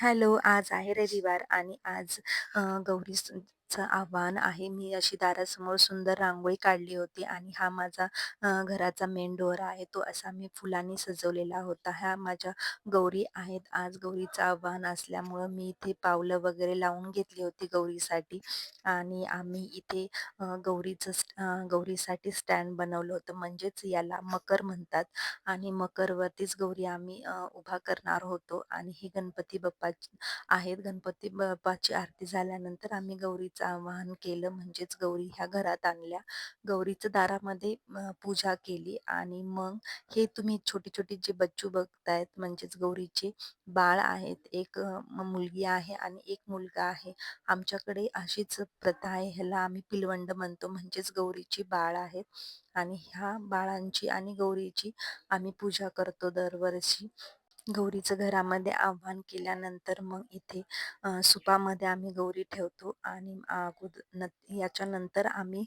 Hello, आज आहे रविवार आणि आज अ, चं आव्हान आहे. मी अशी दारासमोर सुंदर रांगोळी काढली होती आणि हा माझा अ, घराचा मेन डोअर आहे. तो असा मी फुलांनी सजवलेला होता. ह्या माझ्या गौरी आहेत. आज गौरीचं आव्हान असल्यामुळं मी इथे पावलं वगैरे लावून घेतली होती गौरीसाठी आणि आम्ही इथे अ, गौरीचं स्ट अ, गौरीसाठी स्टँड बनवलं होतं. म्हणजेच याला मकर म्हणतात आणि मकरवरतीच गौरी आम्ही अ, उभा करणार होतो आणि ही गणपती बाप्पाची आहेत. गणपती बाप्पाची आरती झाल्यानंतर आम्ही गौरीचं आवाहन केलं म्हणजेच गौरी ह्या घरात आणल्या. गौरीचं दारामध्ये पूजा केली आणि मग हे तुम्ही छोटी-छोटी जे बच्चू बघतायत म्हणजेच गौरीचे बाळ आहेत. एक मुलगी आहे आणि एक मुलगा आहे. आमच्याकडे अशीच प्रथा आहे. ह्याला आम्ही पिलवंड म्हणतो म्हणजेच गौरीची बाळ आहेत आणि ह्या बाळांची आणि गौरीची आम्ही पूजा करतो दरवर्षी. गौरीचं घरामध्ये आवाहन केल्यानंतर मग इथे सुपामध्ये आम्ही गौरी ठेवतो आणि अगोद न याच्यानंतर आम्ही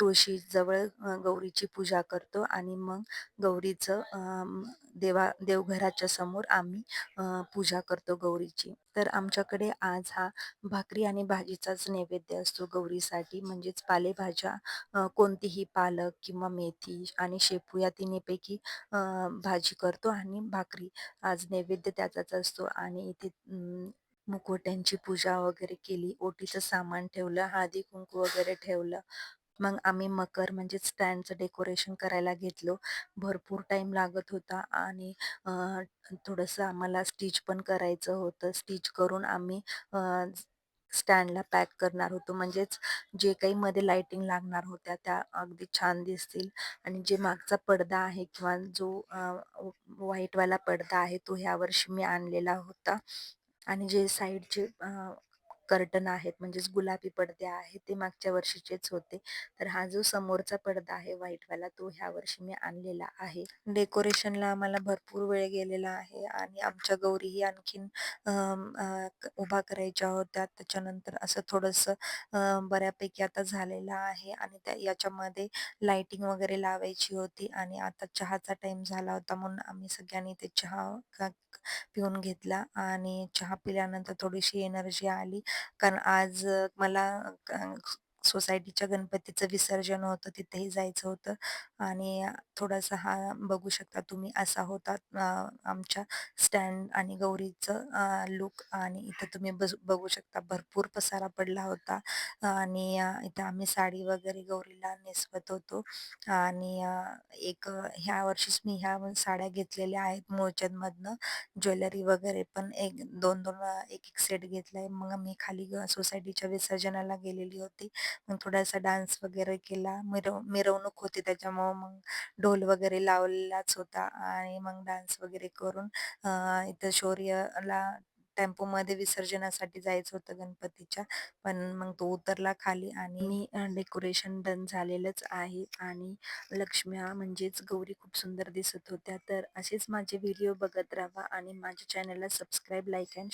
तुळशीजवळ गौरीची पूजा करतो आणि मग गौरीचं देवा देवघराच्या समोर आम्ही पूजा करतो गौरीची. तर आमच्याकडे आज हा भाकरी आणि भाजीचाच नैवेद्य असतो गौरीसाठी म्हणजेच पालेभाज्या कोणतीही पालक किंवा मेथी आणि शेपू या तिन्हीपैकी भाजी करतो आणि भाकरी. आज नैवेद्य त्याचाच असतो आणि इथे मुखवट्यांची पूजा वगैरे केली, ओटीचं सामान ठेवलं, हळदी-कुंकू वगैरे ठेवलं. मग आम्ही मकर म्हणजे स्टँडचं डेकोरेशन करायला घेतलो. भरपूर टाईम लागत होता आणि थोडंसं आम्हाला स्टिच पण करायचं होतं. स्टिच करून आम्ही स्टँडला पॅक करणार होतो. म्हणजेच जे काही मध्ये लाइटिंग लागणार होत्या त्या अगदी छान दिसतील आणि जे मागचा पडदा आहे किंवा जो व्हाईटवाला पडदा आहे तो ह्यावर्षी मी आणलेला होता आणि जे साईडचे कर्टन आहेत म्हणजेच गुलाबी पडदे आहेत ते मागच्या वर्षीचेच होते. तर हा जो समोरचा पडदा आहे व्हाईटवाला तो ह्या वर्षी मी आणलेला आहे. डेकोरेशनला आम्हाला भरपूर वेळ गेलेला आहे आणि आमच्या गौरीही आणखीन उभा करायच्या होत्या. त्याच्यानंतर असं थोडंसं बऱ्यापैकी आता झालेलं आहे आणि त्या याच्यामध्ये लाइटिंग वगैरे लावायची होती आणि आता चहाचा टाइम झाला होता म्हणून आम्ही सगळ्यांनी ते चहा पिऊन घेतला आणि चहा पिल्यानंतर थोडीशी एनर्जी आली. कारण आज मला सोसायटीच्या गणपतीचं विसर्जन होतं तिथेही जायचं होतं. आणि थोडासा हा बघू शकता तुम्ही असा होता आमच्या स्टँड आणि गौरीचं लुक. आणि इथं तुम्ही बस बघू शकता भरपूर पसारा पडला होता. आणि इथं आम्ही साडी वगैरे गौरीला नेसवत होतो. आणि एक ह्या वर्षीच मी ह्या साड्या घेतलेल्या आहेत मोचनमधनं ज्वेलरी वगैरे पण एक दोन दोन एक-एक सेट घेतलाय. मग मी खाली ग सोसायटीच्या विसर्जनाला गेलेली होती. मग थोडासा डान्स वगैरे केला. मिरव मिरवणूक होती त्याच्यामुळं मग ढोल वगैरे लावलेलाच होता आणि मग डान्स वगैरे करून अ, इथं शौर्यला टेम्पोमध्ये विसर्जनासाठी जायचं होतं गणपतीच्या. पण मग तो उतरला खाली आणि डेकोरेशन डन झालेलंच आहे आणि लक्ष्म्या म्हणजेच गौरी खूप सुंदर दिसत होत्या. तर असेच माझे व्हिडिओ बघत राहा आणि माझ्या चॅनलला सबस्क्राईब, लाईक अँड